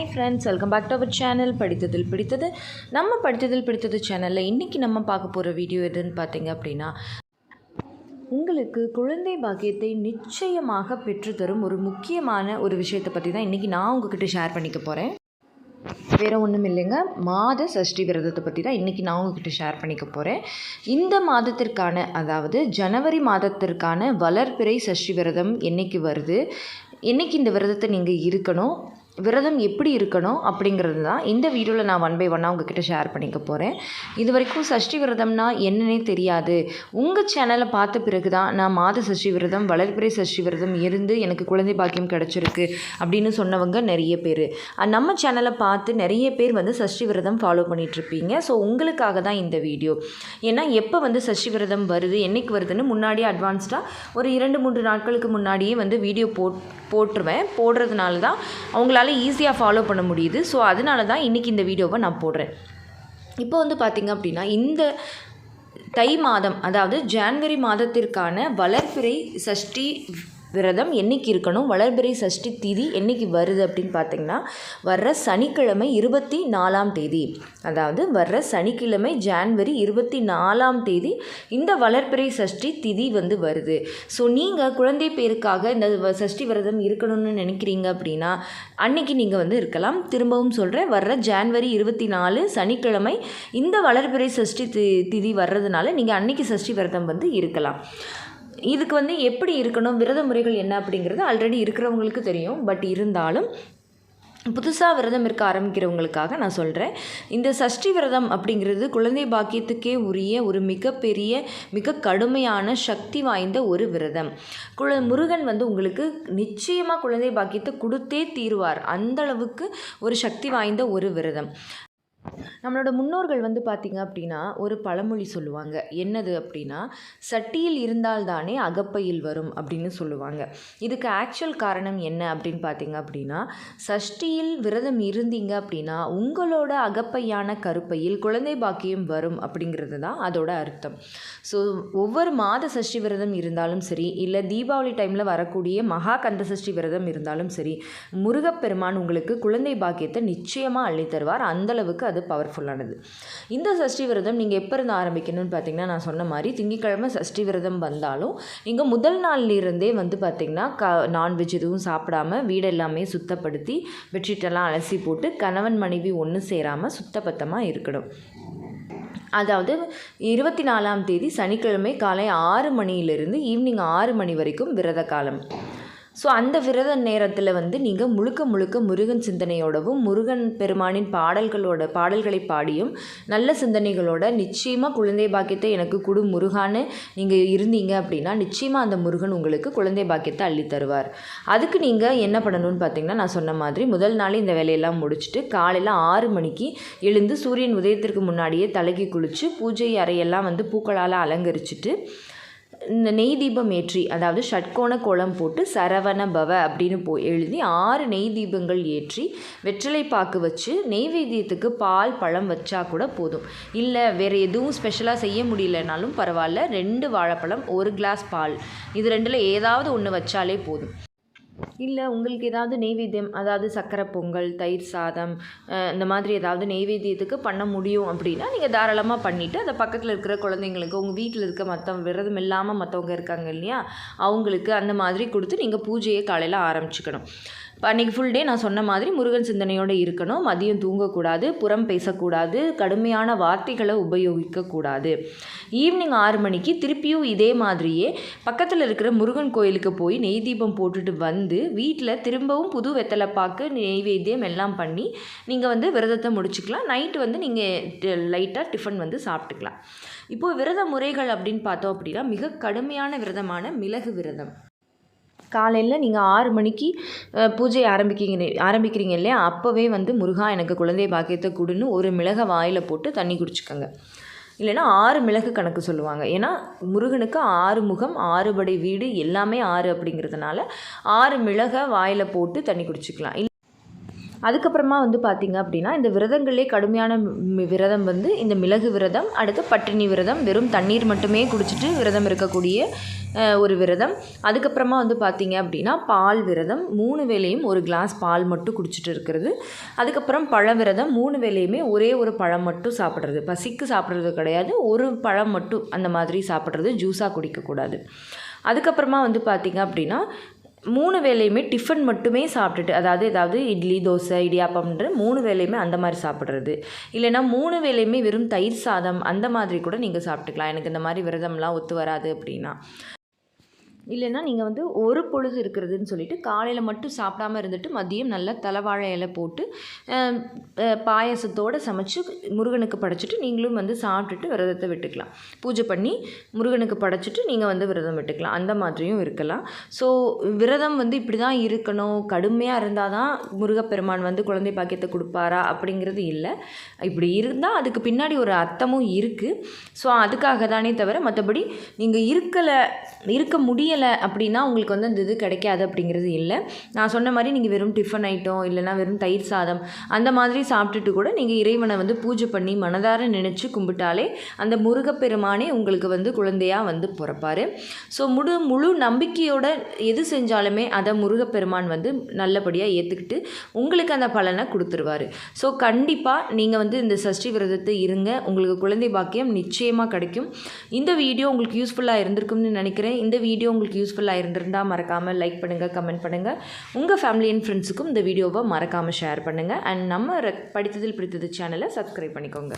Hi friends welcome back to our channel படித்ததில் பிடித்தது நம்ம படித்ததில் பிடித்தது சேனலில் இன்றைக்கி நம்ம பார்க்க போகிற வீடியோ எதுன்னு பார்த்தீங்க அப்படின்னா உங்களுக்கு குழந்தை பாக்கியத்தை நிச்சயமாக பெற்றுத்தரும் ஒரு முக்கியமான ஒரு விஷயத்தை பற்றி தான் இன்றைக்கி நான் உங்ககிட்ட ஷேர் பண்ணிக்க போகிறேன் வேறு ஒன்றும் இல்லைங்க மாத சஷ்டி விரதத்தை பற்றி தான் இன்றைக்கி நான் உங்ககிட்ட ஷேர் பண்ணிக்க போகிறேன் இந்த மாதத்திற்கான அதாவது ஜனவரி மாதத்திற்கான வளர்பிறை சஷ்டி விரதம் என்னைக்கு வருது என்னைக்கு இந்த விரதத்தை நீங்கள் இருக்கணும் விரதம் எப்படி இருக்கணும் அப்படிங்கிறது தான் இந்த வீடியோவில் நான் ஒன் பை ஒன்னாக உங்ககிட்ட ஷேர் பண்ணிக்க போகிறேன் இது வரைக்கும் சஷ்டி விரதம்னா என்னன்னே தெரியாது. உங்கள் சேனலை பார்த்த பிறகு தான் நான் மாத சஷ்டி விரதம் வளர்பிறை சஷ்டி விரதம் இருந்து எனக்கு குழந்தை பாக்கியம் கிடச்சிருக்கு அப்படின்னு சொன்னவங்க நிறைய பேர். நம்ம சேனலை பார்த்து நிறைய பேர் வந்து சஷ்டி விரதம் ஃபாலோ பண்ணிகிட்ருப்பீங்க ஸோ உங்களுக்காக தான் இந்த வீடியோ. ஏன்னா எப்போ வந்து சஷ்டி விரதம் வருது என்றைக்கு வருதுன்னு முன்னாடியே அட்வான்ஸ்டாக ஒரு இரண்டு மூன்று நாட்களுக்கு முன்னாடியே வந்து வீடியோ போட் போட்டுருவேன். போடுறதுனால தான் அவங்களால ஈஸியாக ஃபாலோ பண்ண முடியுது. ஸோ அதனால தான் இன்றைக்கி இந்த வீடியோவை நான் போடுறேன். இப்போ வந்து பார்த்திங்க அப்படின்னா இந்த தை மாதம் அதாவது ஜான்வரி மாதத்திற்கான வளர்பிறை சஷ்டி விரதம் என்னைக்கு இருக்கணும் வளர்பிறை சஷ்டி திதி என்னைக்கு வருது அப்படின்னு பார்த்தீங்கன்னா வர்ற சனிக்கிழமை இருபத்தி நாலாம் தேதி. அதாவது வர்ற சனிக்கிழமை ஜான்வரி இருபத்தி நாலாம் தேதி இந்த வளர்பிறை சஷ்டி திதி வந்து வருது. ஸோ நீங்கள் குழந்தை பேருக்காக இந்த சஷ்டி விரதம் இருக்கணும்னு நினைக்கிறீங்க அப்படின்னா அன்னைக்கு நீங்கள் வந்து இருக்கலாம். திரும்பவும் சொல்கிறேன் வர்ற ஜான்வரி இருபத்தி நாலு சனிக்கிழமை இந்த வளர்பிறை சஷ்டி தி திதி வர்றதுனால நீங்கள் அன்னைக்கு சஷ்டி விரதம் வந்து இருக்கலாம். இதுக்கு வந்து எப்படி இருக்கணும் விரத முறைகள் என்ன அப்படிங்கிறது ஆல்ரெடி இருக்கிறவங்களுக்கு தெரியும். பட் இருந்தாலும் புதுசாக விரதம் இருக்க ஆரம்பிக்கிறவங்களுக்காக நான் சொல்கிறேன் இந்த சஷ்டி விரதம் அப்படிங்கிறது குழந்தை பாக்கியத்துக்கே உரிய ஒரு மிகப்பெரிய மிக கடுமையான சக்தி வாய்ந்த ஒரு விரதம். குழ முருகன் வந்து உங்களுக்கு நிச்சயமாக குழந்தை பாக்கியத்தை கொடுத்தே தீருவார். அந்த அளவுக்கு ஒரு சக்தி வாய்ந்த ஒரு விரதம். நம்மளோட முன்னோர்கள் வந்து பார்த்திங்க அப்படின்னா ஒரு பழமொழி சொல்லுவாங்க. என்னது அப்படின்னா சட்டியில் இருந்தால்தானே அகப்பையில் வரும் அப்படின்னு சொல்லுவாங்க. இதுக்கு ஆக்சுவல் காரணம் என்ன அப்படின்னு பார்த்தீங்க அப்படின்னா சஷ்டியில் விரதம் இருந்தீங்க அப்படின்னா உங்களோட அகப்பையான கருப்பையில் குழந்தை பாக்கியம் வரும் அப்படிங்கிறது தான் அதோட அர்த்தம். ஸோ ஒவ்வொரு மாத சஷ்டி விரதம் இருந்தாலும் சரி இல்லை தீபாவளி டைமில் வரக்கூடிய மகா கந்த சஷ்டி விரதம் இருந்தாலும் சரி முருகப்பெருமான் உங்களுக்கு குழந்தை பாக்கியத்தை நிச்சயமாக அள்ளித்தருவார். அந்தளவுக்கு அது பவர்ஃபுல்லானது இந்த சஷ்டி விரதம் நீங்கள் எப்போ இருந்து ஆரம்பிக்கணும்னு பார்த்தீங்கன்னா நான் சொன்ன மாதிரி திங்கட்கிழமை சஷ்டி விரதம் வந்தாலும் நீங்கள் முதல் நாள்லேருந்தே வந்து பார்த்திங்கன்னா க நான்வெஜ் எதுவும் சாப்பிடாம வீடு எல்லாமே சுத்தப்படுத்தி பெட்ஷீட்டெல்லாம் அலசி போட்டு கணவன் மனைவி ஒன்று சேராமல் சுத்தபத்தமாக இருக்கணும். அதாவது இருபத்தி நாலாம் தேதி சனிக்கிழமை காலை ஆறு மணியிலிருந்து ஈவினிங் ஆறு மணி வரைக்கும் விரத காலம். ஸோ அந்த விரத நேரத்தில் வந்து நீங்கள் முழுக்க முழுக்க முருகன் சிந்தனையோடவும் முருகன் பெருமானின் பாடல்களோட பாடல்களை பாடியும் நல்ல சிந்தனைகளோட நிச்சயமாக குழந்தை பாக்கியத்தை எனக்கு கொடு முருகான்னு நீங்கள் இருந்தீங்க அப்படின்னா நிச்சயமாக அந்த முருகன் உங்களுக்கு குழந்தை பாக்கியத்தை அள்ளி தருவார். அதுக்கு நீங்கள் என்ன பண்ணணும்னு பார்த்தீங்கன்னா நான் சொன்ன மாதிரி முதல் நாளே இந்த வேலையெல்லாம் முடிச்சுட்டு காலையில் ஆறு மணிக்கு எழுந்து சூரியன் உதயத்திற்கு முன்னாடியே தலைக்கு குளித்து பூஜை அறையெல்லாம் வந்து பூக்களால் அலங்கரிச்சிட்டு நெய் தீபம் ஏற்றி அதாவது ஷட்கோண கோலம் போட்டு சரவண பவ அப்படின்னு போ எழுதி ஆறு நெய் தீபங்கள் ஏற்றி வெற்றிலை பாக்கு வச்சு நெய்வேத்தியத்துக்கு பால் பழம் வச்சா கூட போதும். இல்லை வேறு எதுவும் ஸ்பெஷலாக செய்ய முடியலனாலும் பரவாயில்ல. ரெண்டு வாழைப்பழம் ஒரு கிளாஸ் பால். இது ரெண்டில் ஏதாவது ஒன்று வச்சாலே போதும். இல்லை உங்களுக்கு ஏதாவது நெய்வேத்தியம் அதாவது சக்கரை பொங்கல் தயிர் சாதம் இந்த மாதிரி ஏதாவது நெய்வேத்தியத்துக்கு பண்ண முடியும் அப்படின்னா நீங்கள் தாராளமாக பண்ணிவிட்டு அதை பக்கத்தில் இருக்கிற குழந்தைங்களுக்கு உங்கள் வீட்டில் இருக்க மற்ற விரதம் இல்லாமல் மற்றவங்க இருக்காங்க இல்லையா அவங்களுக்கு அந்த மாதிரி கொடுத்து நீங்கள் பூஜையை காலையில் ஆரம்பிச்சுக்கணும். அன்றைக்கி ஃபுல் டே நான் சொன்ன மாதிரி முருகன் சிந்தனையோடு இருக்கணும். மதியம் தூங்கக்கூடாது புறம் பேசக்கூடாது கடுமையான வார்த்தைகளை உபயோகிக்கக்கூடாது. ஈவினிங் ஆறு மணிக்கு திருப்பியும் இதே மாதிரியே பக்கத்தில் இருக்கிற முருகன் கோயிலுக்கு போய் நெய் தீபம் போட்டுட்டு வந்து வீட்டில் திரும்பவும் புது வெத்தலைப்பாக்கு நெய்வேத்தியம் எல்லாம் பண்ணி நீங்கள் வந்து விரதத்தை முடிச்சுக்கலாம். நைட்டு வந்து நீங்கள் லைட்டாக டிஃபன் வந்து சாப்பிட்டுக்கலாம். இப்போது விரத முறைகள் அப்படின்னு பார்த்தோம் அப்படின்னா மிக கடுமையான விரதமான மிளகு விரதம். காலையில் நீங்கள் ஆறு மணிக்கு பூஜை ஆரம்பிக்கிங்க ஆரம்பிக்கிறீங்க இல்லையா? அப்போவே வந்து முருகா எனக்கு குழந்தை பாக்கியத்தை கொடுன்னு ஒரு மிளகை வாயில் போட்டு தண்ணி குடிச்சுக்கோங்க. இல்லைன்னா ஆறு மிளகு கணக்கு சொல்லுவாங்க. ஏன்னா முருகனுக்கு ஆறு முகம் ஆறுபடை வீடு எல்லாமே ஆறு அப்படிங்கிறதுனால ஆறு மிளகை வாயில் போட்டு தண்ணி குடிச்சிக்கலாம். அதுக்கப்புறமா வந்து பார்த்திங்க அப்படின்னா இந்த விரதங்களே கடுமையான விரதம் வந்து இந்த மிளகு விரதம் அடுத்து பட்டினி விரதம் வெறும் தண்ணீர் மட்டுமே குடிச்சிட்டு விரதம் இருக்கக்கூடிய ஒரு விரதம். அதுக்கப்புறமா வந்து பார்த்திங்க அப்படின்னா பால் விரதம் மூணு வேலையும் ஒரு கிளாஸ் பால் மட்டும் குடிச்சிட்டு இருக்கிறது. அதுக்கப்புறம் பழ விரதம் மூணு வேலையுமே ஒரே ஒரு பழம் மட்டும் சாப்பிட்றது. பசிக்கு சாப்பிட்றது கிடையாது ஒரு பழம் மட்டும் அந்த மாதிரி சாப்பிட்றது ஜூஸாக குடிக்கக்கூடாது. அதுக்கப்புறமா வந்து பார்த்திங்க அப்படின்னா மூணு வேலையுமே டிஃபன் மட்டுமே சாப்பிட்டுட்டு அதாவது ஏதாவது இட்லி தோசை இடியாப்பம்ன்ற மூணு வேலையுமே அந்த மாதிரி சாப்பிட்றது. இல்லைன்னா மூணு வேலையுமே வெறும் தயிர் சாதம் அந்த மாதிரி கூட நீங்கள் சாப்பிட்டுக்கலாம். எனக்கு இந்த மாதிரி விரதம்லாம் ஒத்து வராது அப்படின்னா. இல்லைன்னா நீங்கள் வந்து ஒரு பொழுது இருக்கிறதுன்னு சொல்லிட்டு காலையில் மட்டும் சாப்பிடாம இருந்துட்டு மதியம் நல்லா தலைவாழை இலை போட்டு பாயசத்தோடு சமைச்சு முருகனுக்கு படைச்சிட்டு நீங்களும் வந்து சாப்பிட்டுட்டு விரதத்தை விட்டுக்கலாம். பூஜை பண்ணி முருகனுக்கு படைச்சிட்டு நீங்கள் வந்து விரதம் விட்டுக்கலாம். அந்த மாதிரியும் இருக்கலாம். ஸோ விரதம் வந்து இப்படி தான் இருக்கணும். கடுமையாக இருந்தால் தான் முருகப்பெருமான் வந்து குழந்தை பாக்கியத்தை கொடுப்பாரா அப்படிங்கிறது இல்லை. இப்படி இருந்தால் அதுக்கு பின்னாடி ஒரு அர்த்தமும் இருக்குது ஸோ அதுக்காக தானே தவிர மற்றபடி நீங்கள் இருக்கலை இருக்க முடியலை அப்படின்னா உங்களுக்கு வந்து அந்த இது கிடைக்காது அப்படிங்கிறது இல்லை. நான் சொன்ன மாதிரி நீங்கள் வெறும் டிஃபன் ஐட்டம் இல்லைன்னா வெறும் தயிர் சாதம் அந்த மாதிரி சாப்பிட்டுட்டு கூட நீங்கள் இறைவனை வந்து பூஜை பண்ணி மனதார நினச்சி கும்பிட்டாலே அந்த முருகப்பெருமானே உங்களுக்கு வந்து குழந்தையாக வந்து பிறப்பார். ஸோ முழு முழு நம்பிக்கையோட எது செஞ்சாலுமே அதை முருகப்பெருமான் வந்து நல்லபடியாக ஏற்றுக்கிட்டு உங்களுக்கு அந்த பலனை கொடுத்துருவாரு. ஸோ கண்டிப்பாக நீங்கள் வந்து இந்த சஷ்டி விரதத்தை இருங்க. உங்களுக்கு குழந்தை பாக்கியம் நிச்சயமாக கிடைக்கும். இந்த வீடியோ உங்களுக்கு யூஸ்ஃபுல்லாக இருந்திருக்கும்னு நினைக்கிறேன். இந்த வீடியோ உங்களுக்கு யூஸ்ஃபுல்லாக இருந்திருந்தால் மறக்காமல் லைக் பண்ணுங்கள் கமெண்ட் பண்ணுங்கள் உங்கள் ஃபேமிலி அண்ட் ஃப்ரெண்ட்ஸுக்கும் இந்த வீடியோவை மறக்காமல் ஷேர் பண்ணுங்கள் அண்ட் நம்ம படித்ததில் பிடித்தது சேனலை சப்ஸ்கிரைப் பண்ணிக்கோங்க.